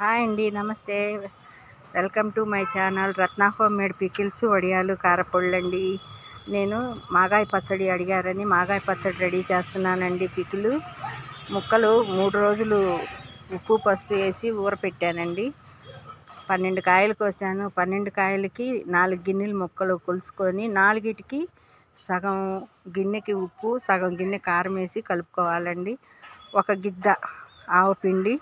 Hi అండి నమస్తే. Welcome to my channel Ratna home made pickles వడియాలు కారపొళ్ళండి. నేను మాగాయ పచ్చడి అడిగారని మాగాయ పచ్చడి రెడీ చేస్తున్నానండి పికిలు. ముక్కలు మూడు రోజులు ఉప్పు పసుపు వేసి ఊరపెట్టానండి. పన్నెండు కాయలు కోసాను. పన్నెండు కాయలకి నాలుగు గిన్నెలు ముక్కలు కొలుసుకొని నాలుగిటికి సగం గిన్నెకి ఉప్పు సగం గిన్నె కారం వేసి కలుపుకోవాలండి. ఒక గిద్ద ఆవపిండి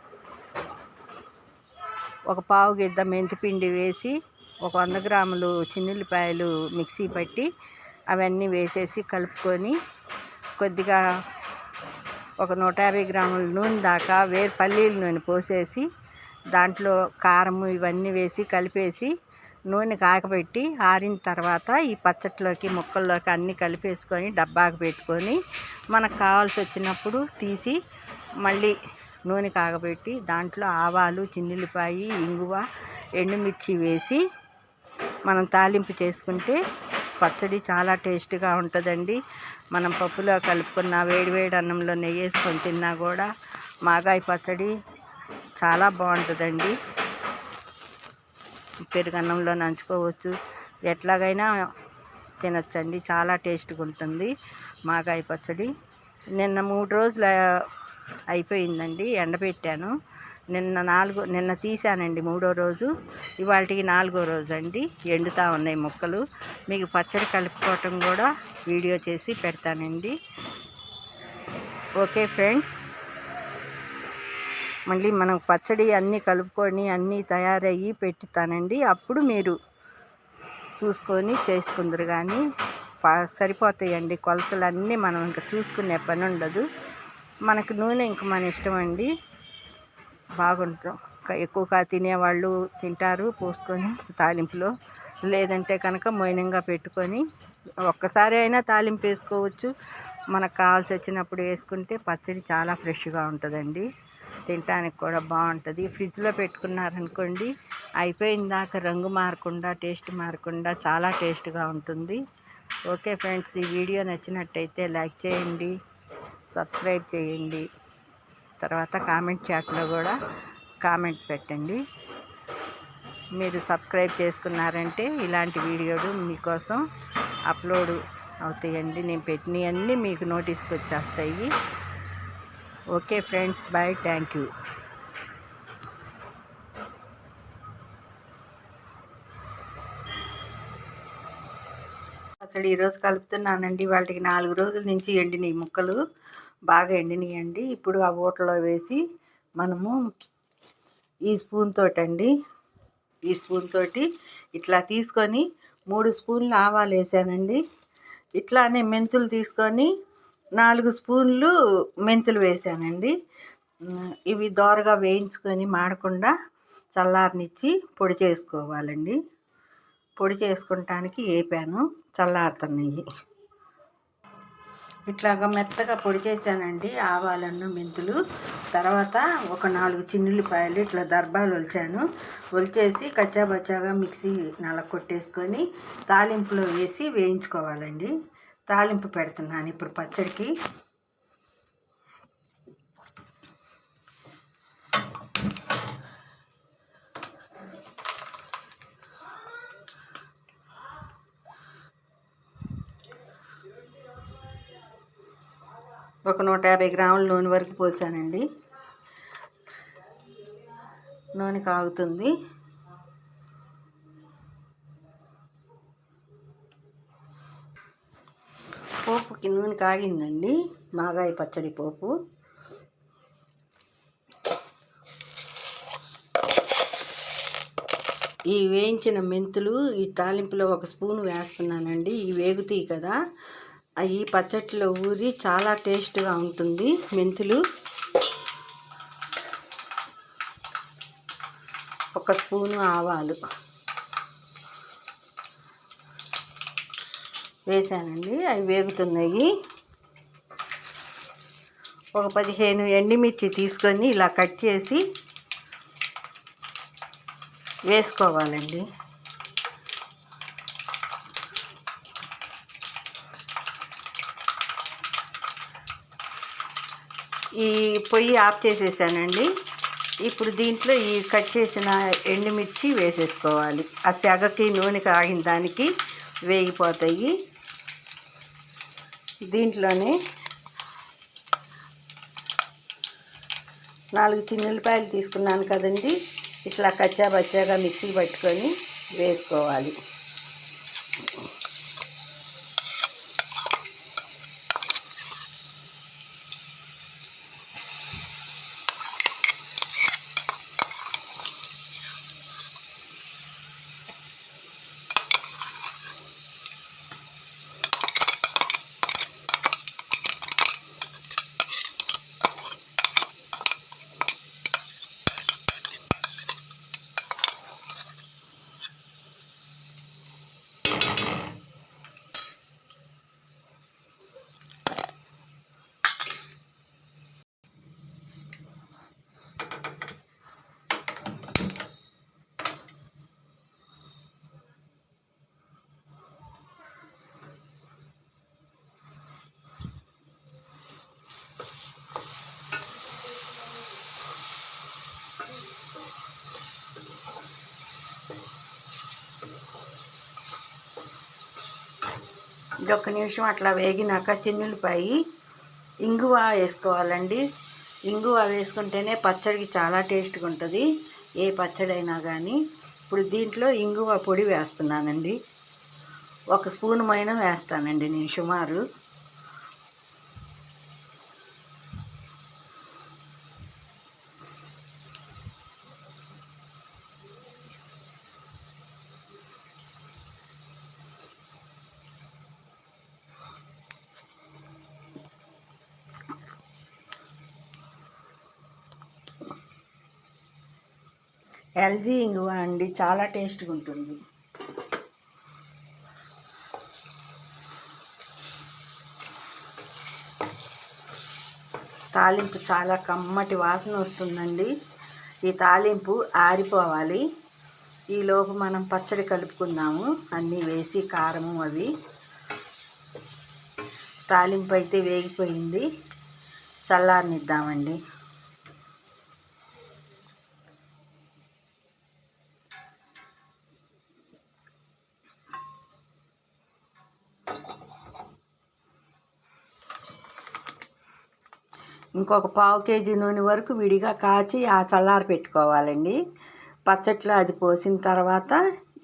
ఒక పావు గిద్ద మెంతిపిండి వేసి ఒక వంద గ్రాములు చిన్నుల్లిపాయలు మిక్సీ పట్టి అవన్నీ వేసేసి కలుపుకొని కొద్దిగా ఒక నూట యాభై గ్రాముల నూనె దాకా వేరు పల్లీల నూనె పోసేసి దాంట్లో కారం ఇవన్నీ వేసి కలిపేసి నూనె కాకబెట్టి ఆరిన తర్వాత ఈ పచ్చట్లోకి ముక్కల్లోకి అన్నీ కలిపేసుకొని డబ్బాకు పెట్టుకొని మనకు కావాల్సి వచ్చినప్పుడు తీసి మళ్ళీ నూనె కాగబెట్టి దాంట్లో ఆవాలు చిన్నుల్లిపాయి ఇంగువ ఎండుమిర్చి వేసి మనం తాలింపు చేసుకుంటే పచ్చడి చాలా టేస్ట్గా ఉంటుందండి. మనం పప్పులో కలుపుకున్న వేడివేడి అన్నంలో నెయ్యి వేసుకొని తిన్నా కూడా మాగాయ పచ్చడి చాలా బాగుంటుందండి. పెరుగన్నంలో నంచుకోవచ్చు. ఎట్లాగైనా తినచ్చండి. చాలా టేస్ట్గా ఉంటుంది మాగాయ పచ్చడి. నిన్న మూడు రోజుల అయిపోయిందండి ఎండబెట్టాను. నిన్న నాలుగో నిన్న తీసానండి మూడో రోజు. ఇవాళకి నాలుగో రోజు అండి ఎండుతూ ఉన్నాయి ముక్కలు. మీకు పచ్చడి కలుపుకోవటం కూడా వీడియో చేసి పెడతానండి. Okay friends. మళ్ళీ మనం పచ్చడి అన్నీ కలుపుకొని అన్నీ తయారయ్యి పెట్టుతానండి. అప్పుడు మీరు చూసుకొని చేసుకుందరు కానీ సరిపోతాయండి కొలతలు అన్నీ మనం ఇంకా చూసుకునే పని ఉండదు. మనకు నూనె ఇంక మన ఇష్టం అండి. బాగుంటాం ఎక్కువగా తినేవాళ్ళు తింటారు పోసుకొని తాలింపులో. లేదంటే కనుక మొయినంగా పెట్టుకొని ఒక్కసారి అయినా తాలింపు వేసుకోవచ్చు. మనకు కావాల్సి వచ్చినప్పుడు వేసుకుంటే పచ్చడి చాలా ఫ్రెష్గా ఉంటుందండి. తినడానికి కూడా బాగుంటుంది. ఫ్రిడ్జ్లో పెట్టుకున్నారనుకోండి అయిపోయిన దాకా రంగు మారకుండా టేస్ట్ మారకుండా చాలా టేస్ట్గా ఉంటుంది. ఓకే ఫ్రెండ్స్ ఈ వీడియో నచ్చినట్టయితే లైక్ చేయండి. సబ్స్క్రైబ్ చేయండి. తర్వాత కామెంట్ చాట్లో కూడా కామెంట్ పెట్టండి. మీరు సబ్స్క్రైబ్ చేసుకున్నారంటే ఇలాంటి వీడియోలు మీకోసం అప్లోడ్ అవుతాయండి. నేను పెట్టినవన్నీ మీకు నోటీస్కి వచ్చేస్తాయి okay friends bye thank you. అసలు ఈరోజు కలుపుతున్నానండి. వాళ్ళకి నాలుగు రోజుల నుంచి ఎండినాయి ముక్కలు. బాగా ఎండినాయండి. ఇప్పుడు ఆ ఊటలో వేసి మనము ఈ స్పూన్ తోటండి. ఈ స్పూన్ తోటి ఇట్లా తీసుకొని మూడు స్పూన్లు ఆవాలు వేసానండి. ఇట్లానే మెంతులు తీసుకొని నాలుగు స్పూన్లు మెంతులు వేసానండి. ఇవి దోరగా వేయించుకొని మాడకుండా చల్లారనిచ్చి పొడి చేసుకోవాలండి. పొడి చేసుకుంటానికి వేపాను. చల్లారుతున్నాయి. ఇట్లాగా మెత్తగా పొడి చేశానండి. ఆవాలను మెంతులు తర్వాత ఒక నాలుగు చిన్నుల్లిపాయలు ఇట్లా దర్బాలు ఒలిచాను. ఒలిచేసి కచ్చాబచ్చాగా మిక్సీ నల్ల కొట్టేసుకొని తాలింపులో వేసి వేయించుకోవాలండి. తాలింపు పెడుతున్నాను ఇప్పుడు పచ్చడికి. ఒక నూట యాభై గ్రాముల నూనె వరకు పోసానండి. నూనె కాగుతుంది. పోపుకి నూనె కాగిందండి. మాగాయ పచ్చడి పోపు. ఈ వేయించిన మెంతులు ఈ తాలింపులో ఒక స్పూన్ వేస్తున్నానండి. ఈ వేగుతాయి కదా. ఈ పచ్చట్లో ఊరి చాలా టేస్ట్గా ఉంటుంది. మెంతులు ఒక స్పూను ఆవాలు వేసానండి. అవి వేగుతున్నాయి. ఒక పదిహేను ఎండిమిర్చి తీసుకొని ఇలా కట్ చేసి వేసుకోవాలండి. ఈ పొయ్యి ఆఫ్ చేసేసానండి. ఇప్పుడు దీంట్లో ఈ కట్ చేసిన ఎండుమిర్చి వేసేసుకోవాలి. ఆ సెగకి నూనె కాగిన దానికి వేగిపోతాయి. దీంట్లోనే నాలుగు చిన్నులపాయలు తీసుకున్నాను కదండి. ఇట్లా కచ్చా బచ్చాగా మిక్సీ పట్టుకొని వేసుకోవాలి. ఇది నిమిషం అట్లా వేగినాక చిన్నులపాయి ఇంగువ వేసుకోవాలండి. ఇంగువ వేసుకుంటేనే పచ్చడికి చాలా టేస్ట్గా ఉంటుంది. ఏ పచ్చడి అయినా కానీ ఇప్పుడు దీంట్లో ఇంగువ పొడి వేస్తున్నానండి. ఒక స్పూన్ మైన వేస్తానండి నేను సుమారు. ఎల్జీ ఇంగువ అండి చాలా టేస్ట్గా ఉంటుంది. తాలింపు చాలా కమ్మటి వాసన వస్తుందండి. ఈ తాలింపు ఆరిపోవాలి. ఈలోపు మనం పచ్చడి కలుపుకుందాము. అన్నీ వేసి కారము అవి. తాలింపు అయితే వేగిపోయింది. చల్లారనిద్దామండి. ఇంకొక పావు కేజీ నూనె వరకు విడిగా కాచి ఆ చల్లారి పెట్టుకోవాలండి. పచ్చట్లో అది పోసిన తర్వాత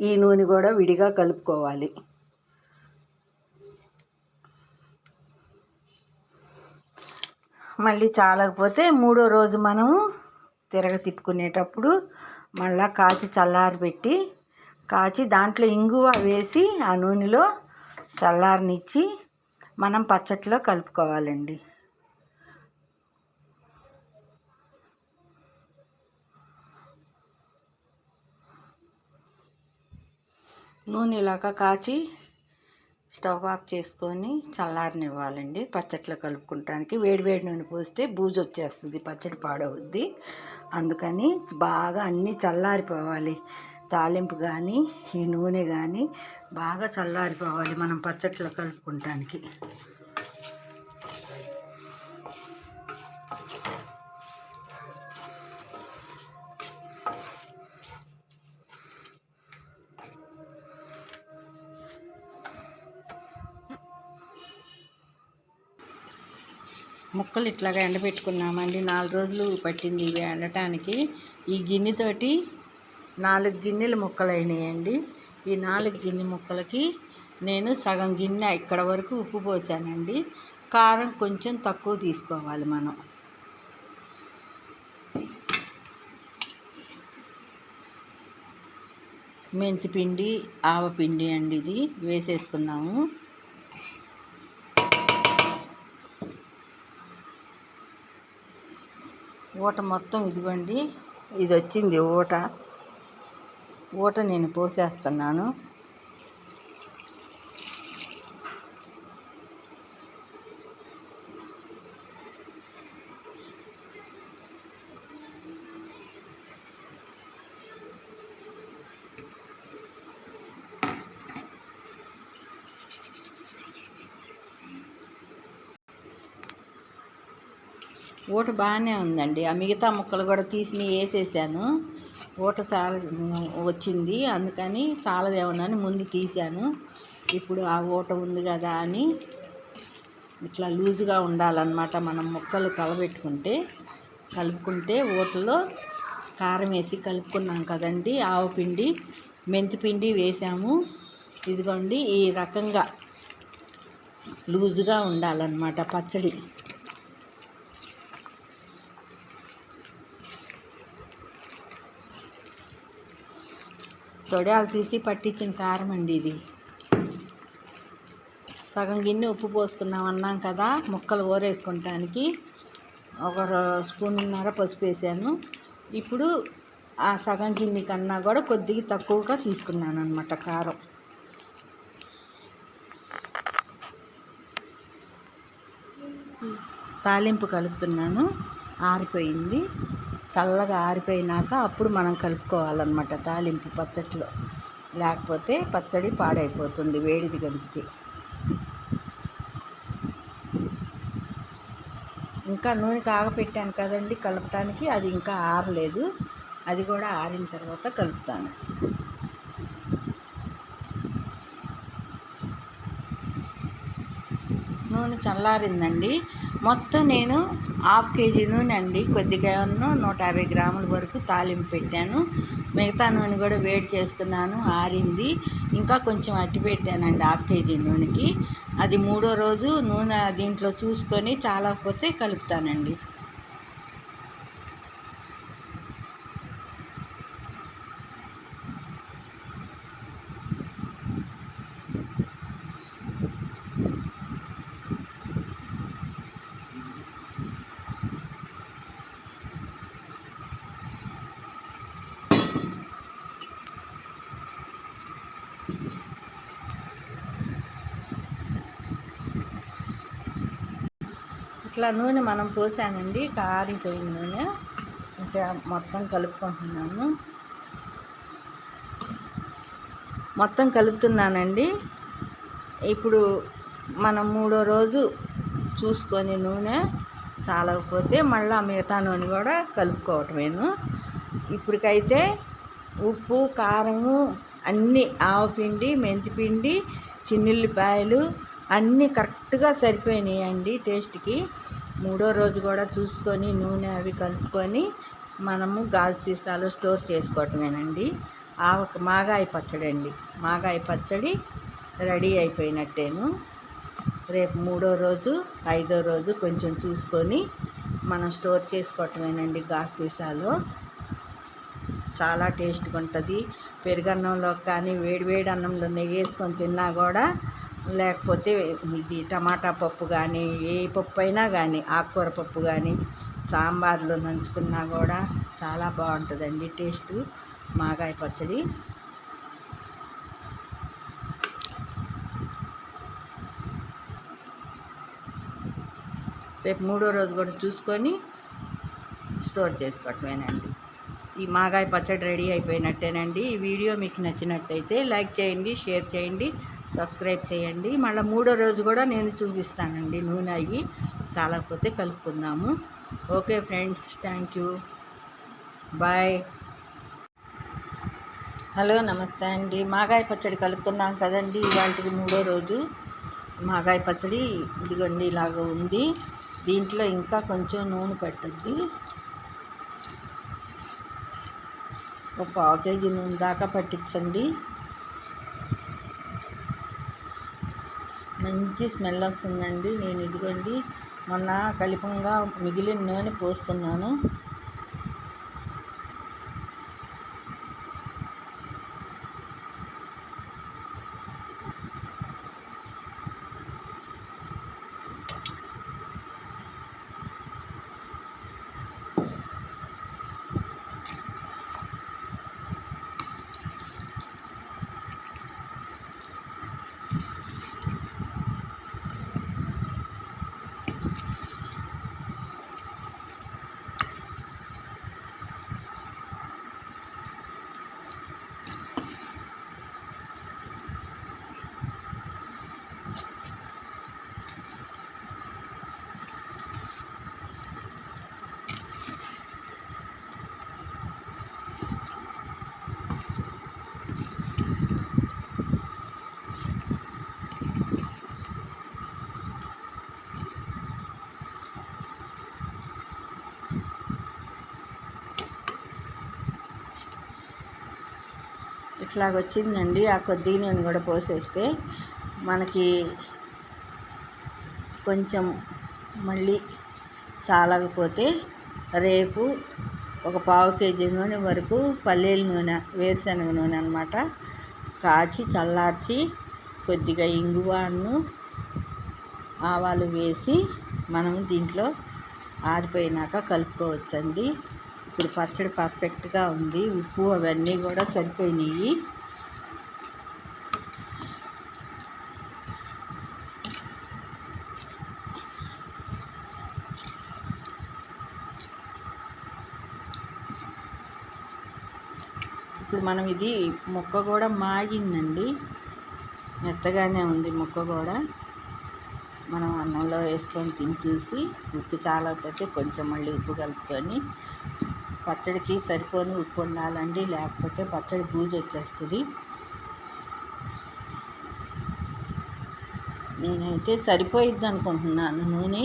ఈ నూనె కూడా విడిగా కలుపుకోవాలి. మళ్ళీ చాలకపోతే మూడో రోజు మనము తిరగ తిప్పుకునేటప్పుడు మళ్ళా కాచి చల్లారి పెట్టి కాచి దాంట్లో ఇంగువ వేసి ఆ నూనెలో చల్లారనిచ్చి మనం పచ్చట్లో కలుపుకోవాలండి. నూనెలాగా కాచి స్టవ్ ఆఫ్ చేసుకొని చల్లారనివ్వాలండి. పచ్చట్లో కలుపుకుంటానికి వేడివేడి నూనె పోస్తే బూజు వచ్చేస్తుంది పచ్చడి పాడవుద్ది. అందుకని బాగా అన్నీ చల్లారిపోవాలి. తాలింపు కానీ ఈ నూనె కానీ బాగా చల్లారిపోవాలి మనం పచ్చట్లో కలుపుకుంటానికి. ముక్కలు ఇట్లాగా ఎండబెట్టుకున్నామండి. నాలుగు రోజులు పట్టింది ఇవి ఎండటానికి. ఈ గిన్నెతోటి నాలుగు గిన్నెలు ముక్కలు అయినాయండి ఈ నాలుగు గిన్నె ముక్కలకి నేను సగం గిన్నె ఇక్కడ వరకు ఉప్పు పోసానండి. కారం కొంచెం తక్కువ తీసుకోవాలి మనం. మెంతిపిండి ఆవపిండి అండి ఇది వేసేసుకున్నాము. ఊట మొత్తం ఇదిగోండి ఇది వచ్చింది ఊట. ఊట నేను పోసేస్తున్నాను. ఊట బాగానే ఉందండి. ఆ మిగతా ముక్కలు కూడా తీసి వేసేసాను. ఊట చాలా వచ్చింది. అందుకని చాలదేమోనని ముందు తీశాను. ఇప్పుడు ఆ ఊట ఉంది కదా అని ఇట్లా లూజుగా ఉండాలన్నమాట. మనం ముక్కలు కలబెట్టుకుంటే కలుపుకుంటే ఊటలో కారం వేసి కలుపుకున్నాం కదండి. ఆవు పిండి మెంతిపిండి వేసాము. ఇదిగోండి ఈ రకంగా లూజుగా ఉండాలన్నమాట పచ్చడి. తొడాలు తీసి పట్టించిన కారం అండి ఇది. సగం గిన్నె ఉప్పు పోసుకున్నాం అన్నాం కదా ముక్కలు ఊరేసుకుంటానికి ఒక స్పూన్నర పసుపు వేసాను. ఇప్పుడు ఆ సగం గిన్నె కన్నా కూడా కొద్దిగా తక్కువగా తీసుకున్నాను అనమాట కారం. తాలింపు కలుపుతున్నాను. ఆరిపోయింది. చల్లగా ఆరిపోయినాక అప్పుడు మనం కలుపుకోవాలన్నమాట తాలింపు పచ్చట్లో. లేకపోతే పచ్చడి పాడైపోతుంది వేడిది కలిపితే. ఇంకా నూనె కాగపెట్టాను కదండి కలపటానికి అది ఇంకా ఆరలేదు. అది కూడా ఆరిన తర్వాత కలుపుతాను. నూనె చల్లారిందండి. మొత్తం నేను హాఫ్ కేజీ నూనె అండి. కొద్దిగా నూట యాభై గ్రాముల వరకు తాలింపు పెట్టాను. మిగతా నూనె కూడా వేడి చేసుకున్నాను ఆరింది. ఇంకా కొంచెం అట్టి పెట్టానండి హాఫ్ కేజీ నూనెకి. అది మూడో రోజు నూనె దీంట్లో చూసుకొని చాలకపోతే కలుపుతానండి. ఇట్లా నూనె మనం పోసానండి కారిపోయిన నూనె. ఇంకా మొత్తం కలుపుకుంటున్నాను. మొత్తం కలుపుతున్నానండి. ఇప్పుడు మనం మూడో రోజు చూసుకొని నూనె చాలకపోతే మళ్ళీ మిగతా నూనె కూడా కలుపుకోవటమేను. ఇప్పటికైతే ఉప్పు కారము అన్నీ ఆవపిండి మెంతిపిండి చిన్నుల్లిపాయలు అన్నీ కరెక్ట్గా సరిపోయినాయండి టేస్ట్కి. మూడో రోజు కూడా చూసుకొని నూనె అవి కలుపుకొని మనము గాజు సీసాలో స్టోర్ చేసుకోవటమేనండి. ఆవ మాగాయ పచ్చడి అండి. మాగాయ పచ్చడి రెడీ అయిపోయినట్టేను. రేపు మూడో రోజు ఐదో రోజు కొంచెం చూసుకొని మనం స్టోర్ చేసుకోవటమేనండి గాజు సీసాలో. చాలా టేస్ట్గా ఉంటుంది పెరుగన్నంలో కానీ వేడి వేడి అన్నంలో నెయ్యి వేసుకొని తిన్నా కూడా లేకపోతే ఇది టమాటా పప్పు కానీ ఏ పప్పు అయినా కానీ ఆకుకూర పప్పు కానీ సాంబార్లో నంచుకున్నా కూడా చాలా బాగుంటుందండి. టేస్ట్ మాగాయ పచ్చడి. రేపు మూడో రోజు కూడా చూసుకొని స్టోర్ చేసుకోవటమేనండి. ఈ మాగాయ పచ్చడి రెడీ అయిపోయినట్టేనండి. ఈ వీడియో మీకు నచ్చినట్టయితే లైక్ చేయండి షేర్ చేయండి. సబ్స్క్రైబ్ చేయండి. మళ్ళీ మూడో రోజు కూడా నేను చూపిస్తానండి నూనె అయ్యి. చాలకపోతే కలుపుకుందాము. Okay friends thank you. Bye. Hello నమస్తే అండి. మాగాయ పచ్చడి కలుపుకున్నాం కదండి. ఇవాళకి మూడో రోజు. మాగాయ పచ్చడి ఇదిగోండి ఇలాగ ఉంది. దీంట్లో ఇంకా కొంచెం నూనె పెట్టద్ది. ఒక పావు కేజీ నూనె దాకా పట్టించండి. మంచి స్మెల్ వస్తుందండి. నేను ఇదిగోండి మొన్న కలిపంగా మిగిలిన నూనె పోస్తున్నాను. ఇట్లాగ వచ్చిందండి. ఆ కొద్ది నేను కూడా పోసేస్తే మనకి కొంచెం మళ్ళీ చాలకపోతే రేపు ఒక పావు కేజీ నూనె వరకు పల్లీల నూనె వేరుశనగ నూనె అనమాట కాచి చల్లార్చి కొద్దిగా ఇంగువాను ఆవాలు వేసి మనం దీంట్లో ఆరిపోయినాక కలుపుకోవచ్చండి. ఇప్పుడు పచ్చడి పర్ఫెక్ట్గా ఉంది. ఉప్పు అవన్నీ కూడా సరిపోయినాయి. ఇప్పుడు మనం ఇది ముక్క కూడా మాగిందండి. మెత్తగానే ఉంది ముక్క కూడా. మనం అన్నంలో వేసుకొని తిని చూసి ఉప్పు చాలకపోతే కొంచెం మళ్ళీ ఉప్పు కలుపుకొని పచ్చడికి సరిపోని ఉప్పు ఉండాలండి లేకపోతే పచ్చడి బూజు వచ్చేస్తుంది. నేనైతే సరిపోయిద్ది అనుకుంటున్నాను నూనె.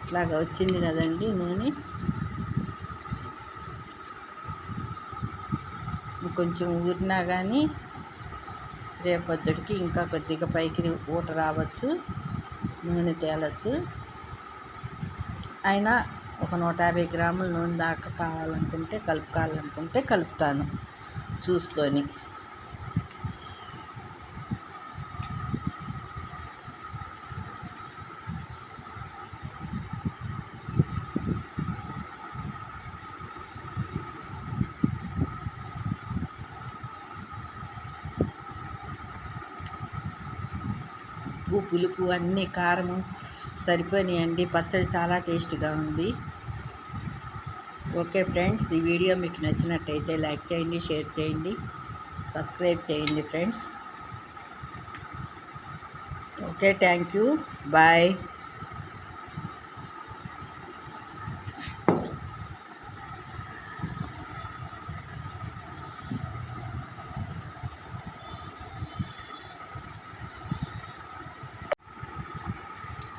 ఇట్లాగా వచ్చింది కదండి నూనె. కొంచెం ఊరినా కానీ రేపొద్దుడికి ఇంకా కొద్దిగా పైకి ఊట రావచ్చు నూనె తేలచ్చు. అయినా ఒక నూట యాభై గ్రాముల నూనె దాకా కావాలనుకుంటే కలుపుకోవాలనుకుంటే కలుపుతాను. చూసుకొని. ఉప్పు పులుపు అన్నీ కారము సరిపోయినాయండి. పచ్చడి చాలా టేస్ట్గా ఉంది. ఓకే ఫ్రెండ్స్ ఈ వీడియో మీకు నచ్చినట్టయితే లైక్ చేయండి షేర్ చేయండి సబ్స్క్రైబ్ చేయండి friends. Okay thank you. Bye.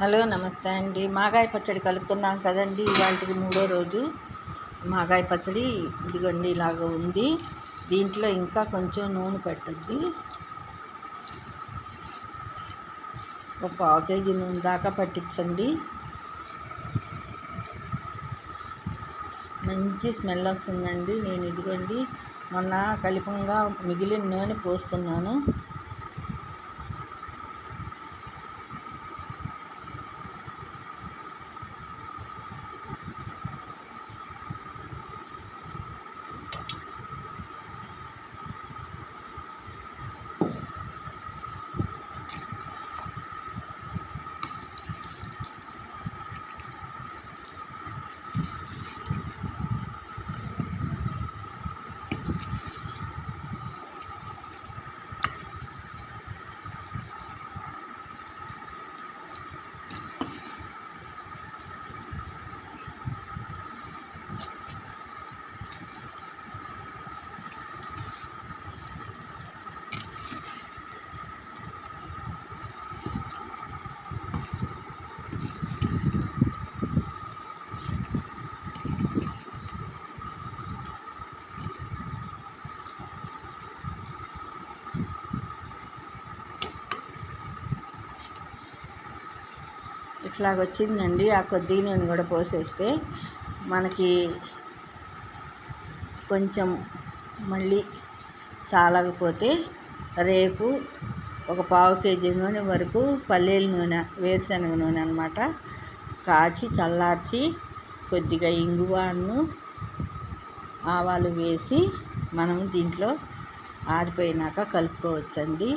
Hello నమస్తే అండి. మాగాయ పచ్చడి కలుపుకున్నాం కదండి ఇవాళకి మూడో రోజు. మాగాయ పచ్చడి ఇదిగోండి ఇలాగ ఉంది. దీంట్లో ఇంకా కొంచెం నూనె పెట్టద్ది. ఒక పావు కేజీ నూనె దాకా పట్టించండి. మంచి స్మెల్ వస్తుందండి. నేను ఇదిగోండి మొన్న కలిపంగా మిగిలిన నూనె పోస్తున్నాను. లాగా వచ్చిందండి. ఆ కొద్ది నేను కూడా పోసేస్తే మనకి కొంచెం మళ్ళీ చాలకపోతే రేపు ఒక పావు కేజీ నూనె వరకు పల్లీల నూనె వేరుశనగ నూనె అనమాట కాచి చల్లార్చి కొద్దిగా ఇంగువాను ఆవాలు వేసి మనం దీంట్లో ఆరిపోయినాక కలుపుకోవచ్చండి.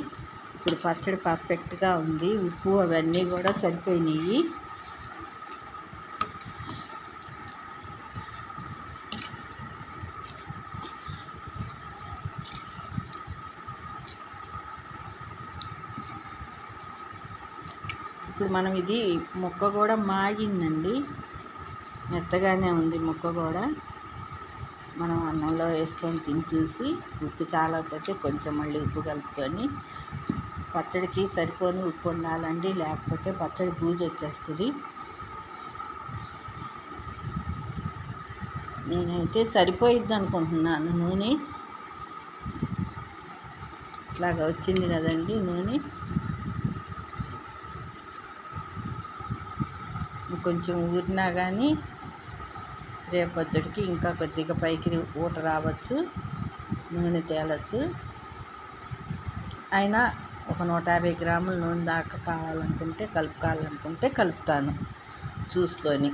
ఇప్పుడు పచ్చడి పర్ఫెక్ట్గా ఉంది. ఉప్పు అవన్నీ కూడా సరిపోయినాయి. ఇప్పుడు మనం ఇది ముక్క కూడా మాగిందండి. మెత్తగానే ఉంది ముక్క కూడా. మనం అన్నంలో వేసుకొని తిని చూసి ఉప్పు చాలకపోతే కొంచెం మళ్ళీ ఉప్పు కలుపుకొని పచ్చడికి సరిపోని ఉప్పు ఉండాలండి లేకపోతే పచ్చడి బూజు వచ్చేస్తుంది. నేనైతే సరిపోయిద్ది అనుకుంటున్నాను నూనె. ఇట్లాగా వచ్చింది కదండి నూనె. కొంచెం ఊరినా కానీ రేపొద్దుడికి ఇంకా కొద్దిగా పైకి ఊట రావచ్చు నూనె తేలచ్చు. అయినా ఒక నూట యాభై గ్రాముల నూనె దాకా కావాలనుకుంటే కలుపుకోవాలనుకుంటే కలుపుతాను. చూసుకొని.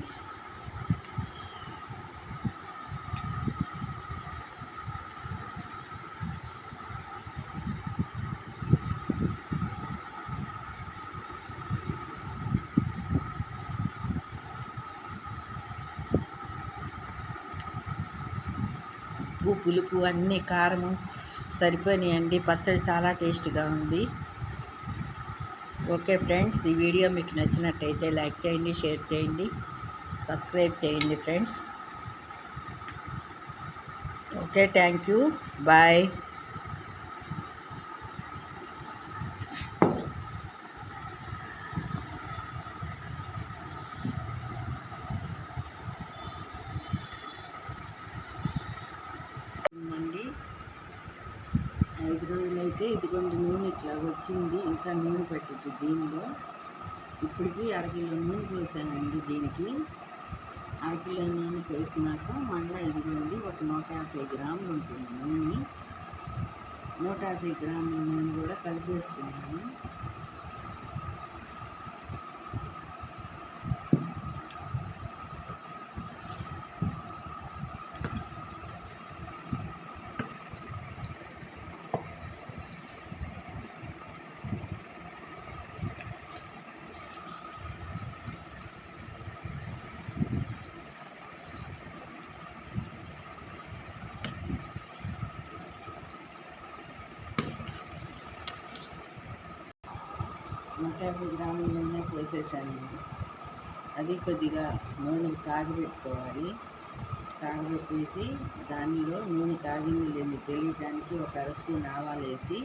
ఉప్పు పులుపు అన్నీ కారము సరిపోయినాయండి. పచ్చడి చాలా టేస్ట్గా ఉంది. ఓకే ఫ్రెండ్స్ ఈ వీడియో మీకు నచ్చినట్టయితే లైక్ చేయండి షేర్ చేయండి సబ్స్క్రైబ్ చేయండి friends. Okay thank you. Bye అండి ఐదు రోజులైతే ఇదిగోండి నూనె ఇట్లా వచ్చింది ఇంకా నూనె పట్టింది దీనిలో. ఇప్పటికి అరకిలో నూనె పోసానండి దీనికి. అరకిలో నూనె పోసినాక మళ్ళీ ఇది నుండి ఒక నూట యాభై గ్రాములు ఉంటుంది నూనె. నూట యాభై గ్రాముల నూనె కూడా కలిపేస్తున్నాను. యాభై గ్రాముల నూనె పోసేసాను అది కొద్దిగా నూనె కాగబెట్టుకోవాలి. కాగబెట్టేసి దానిలో నూనె కాగింది లేని తెలియడానికి ఒక అర స్పూన్ ఆవాలు వేసి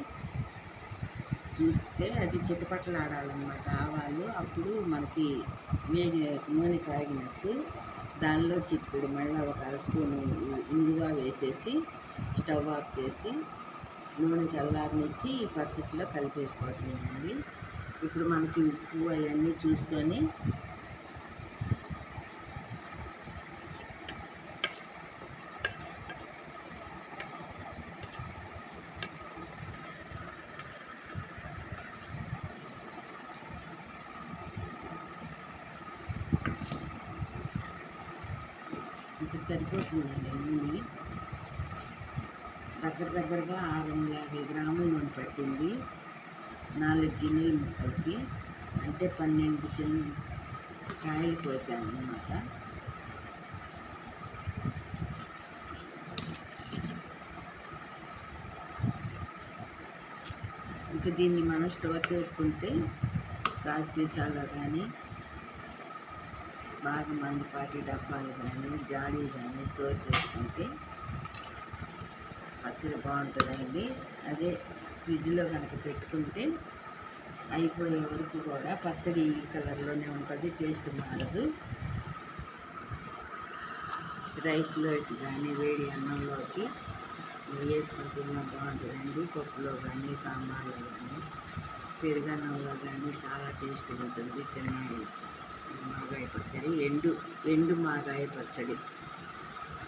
చూస్తే అది చిటపటలాడాలన్నమాట ఆవాలు అప్పుడు మనకి నూనె కాగినట్టు దానిలో చిక్కుడు మళ్ళీ ఒక అర స్పూన్ ఇంగువ వేసేసి స్టవ్ ఆఫ్ చేసి నూనె చల్లారనిచ్చి పచ్చట్లో కలిపేసుకోవట్లేదండి ఇప్పుడు మనకి ఉప్పు అవన్నీ చూసుకొని ఇంకా సరిపోతుందండి నూనె దగ్గర దగ్గరగా ఆరు వందల యాభై గ్రాముల నూనె పట్టింది నాలుగు గిన్నెల ముక్కలకి అంటే పన్నెండు చిన్న కాయలు కోసాను అనమాట ఇంకా దీన్ని మనం స్టోర్ చేసుకుంటే గాజు సీసాలో కానీ బాగా మందుపాటి డబ్బాలు కానీ జాడీ కానీ స్టోర్ చేసుకుంటే పచ్చడి బాగుంటుందండి. అదే ఫ్రిడ్జ్లో కనుక పెట్టుకుంటే అయిపోయే వరకు కూడా పచ్చడి ఈ కలర్లోనే ఉంటుంది టేస్ట్ మారదు. రైస్లోకి కానీ వేడి అన్నంలోకి వేసుకొని తిన్నా బాగుంటుందండి పప్పులో కానీ సాంబార్లో కానీ పెరుగన్నంలో కానీ చాలా టేస్ట్ ఉంటుంది తినాలి. మాగాయ పచ్చడి ఎండు ఎండు మాగాయ పచ్చడి.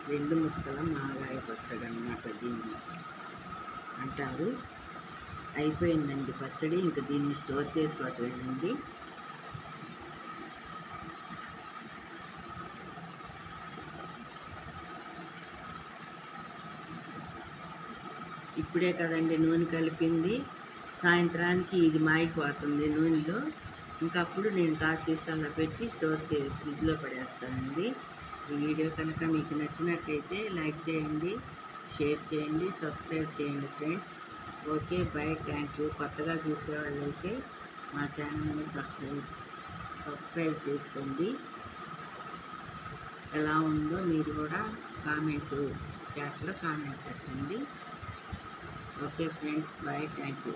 రెండు ముక్కల మాగాయ పచ్చడి అన్నమాట దీన్ని. అంటారు. అయిపోయిందండి పచ్చడి ఇంకా దీన్ని స్టోర్ చేసుకోవట్లేదండి ఇప్పుడే కదండి నూనె కలిపింది. సాయంత్రానికి ఇది మాయిపోతుంది నూనెలో. ఇంకా అప్పుడు నేను కాసేసాల పెట్టి స్టోర్ చేసి ఫ్రిడ్జ్లో పడేస్తానండి. ఈ వీడియో కనుక మీకు నచ్చినట్టయితే లైక్ చేయండి షేర్ చేయండి సబ్స్క్రైబ్ చేయండి friends. Okay bye thank you. కొత్తగా చూసేవాళ్ళైతే మా ఛానల్ని సబ్స్క్రైబ్ సబ్స్క్రైబ్ చేసుకోండి. ఎలా ఉందో మీరు కూడా కామెంట్ చాట్లో కామెంట్ పెట్టండి. Okay friends bye thank you